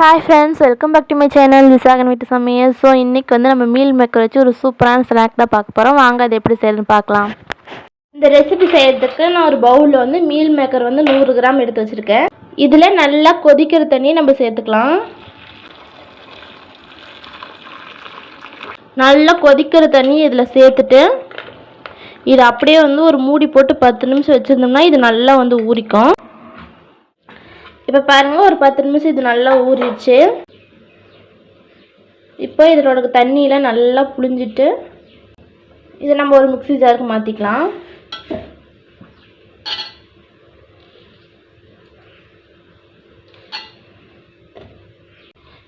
Hi friends welcome back to my channel Visakan வீட்டு சமையல் so இன்றைக்கி வந்து நம்ம மீல் மேக்கர் வச்சு ஒரு சூப்பரான ஸ்நாக் தான் பார்க்க போகிறோம் வாங்க அது எப்படி செய்யணும்னு பார்க்கலாம். இந்த ரெசிபி செய்கிறதுக்கு நான் ஒரு பவுலில் வந்து மீல் மேக்கர் வந்து நூறு கிராம் எடுத்து வச்சுருக்கேன். இதில் நல்லா கொதிக்கிற தண்ணியை நம்ம சேர்த்துக்கலாம். நல்லா கொதிக்கிற தண்ணி இதில் சேர்த்துட்டு இது அப்படியே வந்து ஒரு மூடி போட்டு பத்து நிமிஷம் வச்சுருந்தோம்னா இது நல்லா வந்து ஊறிக்கும். இப்போ பாருங்கள் ஒரு பத்து நிமிஷம் இது நல்லா ஊறிடுச்சு. இப்போ இதனோட தண்ணியில் நல்லா புழிஞ்சிட்டு இதை நம்ம ஒரு மிக்ஸி ஜாருக்கு மாற்றிக்கலாம்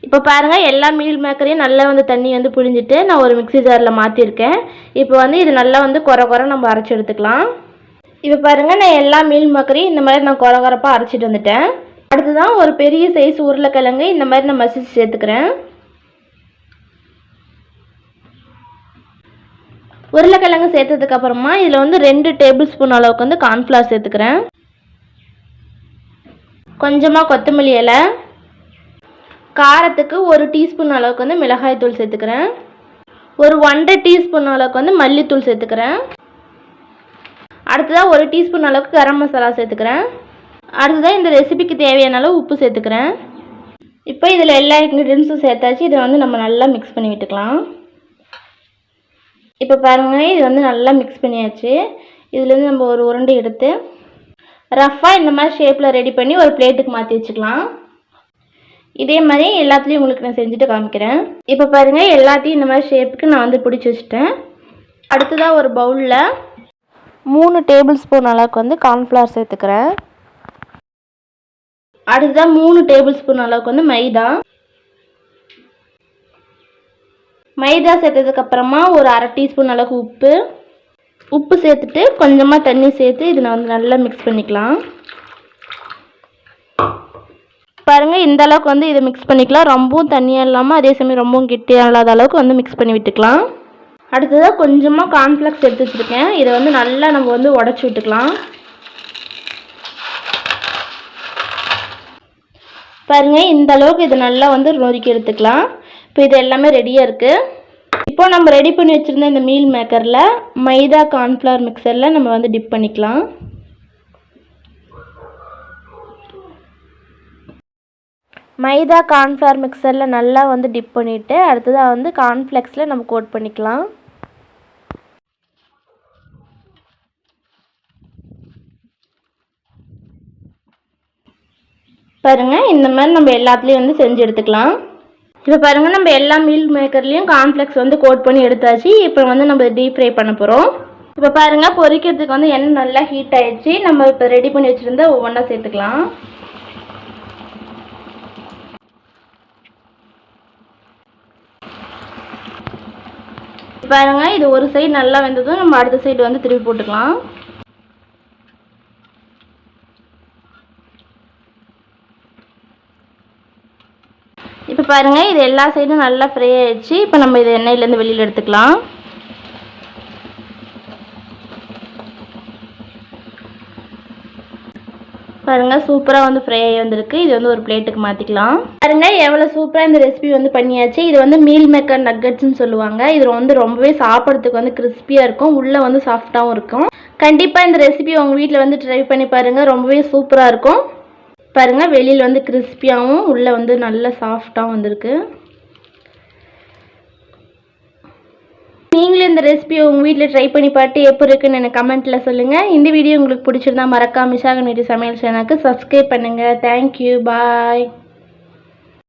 இப்போ பாருங்கள் எல்லா மீல் மேக்கரையும் நல்லா வந்து தண்ணி வந்து புழிஞ்சிட்டு நான் ஒரு மிக்ஸி ஜாரில் மாற்றிருக்கேன் இப்போ வந்து இது நல்லா வந்து குறை குறை நம்ம அரைச்சி எடுத்துக்கலாம். இப்போ பாருங்கள் நான் எல்லா மீல் மேக்கரையும் இந்த மாதிரி நான் குறை குறைப்பாக அரைச்சிட்டு வந்துட்டேன். அடுத்ததான் ஒரு பெரிய சைஸ் உருளைக்கிழங்கு இந்த மாதிரி நான் மசிச்சு சேர்த்துக்கிறேன். உருளைக்கிழங்கு சேர்த்ததுக்கு அப்புறமா இதில் வந்து ரெண்டு டேபிள் ஸ்பூன் அளவுக்கு வந்து கார்ன்ஃப்ளவர் சேர்த்துக்கிறேன். கொஞ்சமாக கொத்தமல்லி இலை காரத்துக்கு ஒரு டீஸ்பூன் அளவுக்கு வந்து மிளகாய் தூள் சேர்த்துக்கிறேன். ஒரு ஒன்றரை டீஸ்பூன் அளவுக்கு வந்து மல்லித்தூள் சேர்த்துக்கிறேன். அடுத்ததாக ஒரு டீஸ்பூன் அளவுக்கு கரம் மசாலா சேர்த்துக்கிறேன். அடுத்ததாக இந்த ரெசிபிக்கு தேவையான அளவு உப்பு சேர்த்துக்கிறேன். இப்போ இதில் எல்லா இன்க்ரீடியன்ஸும் சேர்த்தாச்சு. இதை வந்து நம்ம நல்லா மிக்ஸ் பண்ணி விட்டுக்கலாம். இப்போ பாருங்கள் இது வந்து நல்லா மிக்ஸ் பண்ணியாச்சு. இதுலேருந்து நம்ம ஒரு உருண்டை எடுத்து ரஃப்பாக இந்த மாதிரி ஷேப்பில் ரெடி பண்ணி ஒரு பிளேட்டுக்கு மாற்றி வச்சுக்கலாம். இதே மாதிரி எல்லாத்துலேயும் உங்களுக்கு நான் செஞ்சுட்டு காமிக்கிறேன். இப்போ பாருங்கள் எல்லாத்தையும் இந்த மாதிரி ஷேப்புக்கு நான் வந்து பிடிச்சி வச்சுட்டேன். அடுத்ததாக ஒரு பவுலில் மூணு டேபிள் ஸ்பூன் அளவுக்கு வந்து கார்ன்ஃப்ளவர் சேர்த்துக்கிறேன். அடுத்ததாக மூணு டேபிள் ஸ்பூன் அளவுக்கு வந்து மைதா. மைதா சேர்த்ததுக்கப்புறமா ஒரு அரை டீஸ்பூன் அளவுக்கு உப்பு. உப்பு சேர்த்துட்டு கொஞ்சமாக தண்ணி சேர்த்து இதை நான் வந்து நல்லா மிக்ஸ் பண்ணிக்கலாம். பாருங்கள் இந்த அளவுக்கு வந்து இதை மிக்ஸ் பண்ணிக்கலாம். ரொம்பவும் தண்ணியாக இல்லாமல் அதே சமயம் ரொம்பவும் கெட்டியாக இல்லாத அளவுக்கு வந்து மிக்ஸ் பண்ணி விட்டுக்கலாம். அடுத்ததாக கொஞ்சமாக கார்ன்ஃப்ளக்ஸ் எடுத்து வச்சுருக்கேன். இதை வந்து நல்லா நம்ம வந்து உடச்சி விட்டுக்கலாம். பாருங்கள் இந்த அளவுக்கு இது நல்லா வந்து நொறுக்கி எடுத்துக்கலாம். இப்போ இது எல்லாமே ரெடியாக இருக்குது இப்போ நம்ம ரெடி பண்ணி வச்சுருந்த இந்த மீல் மேக்கரில் மைதா கார்ன்ஃப்ளவர் மிக்சரில் நம்ம வந்து டிப் பண்ணிக்கலாம். மைதா கார்ன்ஃப்ளவர் மிக்சரில் நல்லா வந்து டிப் பண்ணிவிட்டு அடுத்ததாக வந்து கார்ன்ஃப்ளெக்ஸில் நம்ம கோட் பண்ணிக்கலாம். பாருங்கள் இந்த மாதிரி நம்ம எல்லாத்துலேயும் வந்து செஞ்சு எடுத்துக்கலாம். இப்போ பாருங்கள் நம்ம எல்லா மீல் மேக்கர்லேயும் கார்ன்ஃப்ளெக்ஸ் வந்து கோட் பண்ணி எடுத்தாச்சு. இப்போ வந்து நம்ம டீப் ஃப்ரை பண்ண போகிறோம் இப்போ பாருங்கள் பொரிக்கிறதுக்கு வந்து எண்ணெய் நல்லா ஹீட் ஆயிடுச்சு. நம்ம இப்போ ரெடி பண்ணி வச்சுருந்தா ஒவ்வொன்றா சேர்த்துக்கலாம். பாருங்க இது ஒரு சைடு நல்லா வெந்ததும் நம்ம அடுத்த சைடு வந்து திருப்பி போட்டுக்கலாம். இப்போ பாருங்கள் இது எல்லா சைடும் நல்லா ஃப்ரை ஆயிடுச்சு. இப்போ நம்ம இது எண்ணெயிலேருந்து வெளியில் எடுத்துக்கலாம். பாருங்கள் சூப்பராக வந்து ஃப்ரை ஆகி வந்திருக்கு. இது வந்து ஒரு பிளேட்டுக்கு மாற்றிக்கலாம் பாருங்கள் எவ்வளோ சூப்பராக இந்த ரெசிபி வந்து பண்ணியாச்சு. இது வந்து மீல் மேக்கர் நக்கட்ஸ்னு சொல்லுவாங்க. இது வந்து ரொம்பவே சாப்பிட்றதுக்கு வந்து கிறிஸ்பியாக இருக்கும். உள்ளே வந்து சாஃப்டாகவும் இருக்கும். கண்டிப்பாக இந்த ரெசிபி உங்கள் வீட்டில் வந்து ட்ரை பண்ணி பாருங்கள் ரொம்பவே சூப்பராக இருக்கும். பாருங்கள் வெளியில் வந்து கிறிஸ்பியாகவும் உள்ளே வந்து நல்ல சாஃப்டாகவும் வந்திருக்கு. நீங்களும் இந்த ரெசிபியை உங்கள் வீட்டில் ட்ரை பண்ணி பார்த்து எப்படி இருக்குன்னு எனக்கு கமெண்ட்டில் சொல்லுங்கள் இந்த வீடியோ உங்களுக்கு பிடிச்சிருந்தா மறக்காம மிஷாகன் வீட்டு சமையல் சேனலுக்கு சப்ஸ்கிரைப் பண்ணுங்கள் தேங்க்யூ பாய்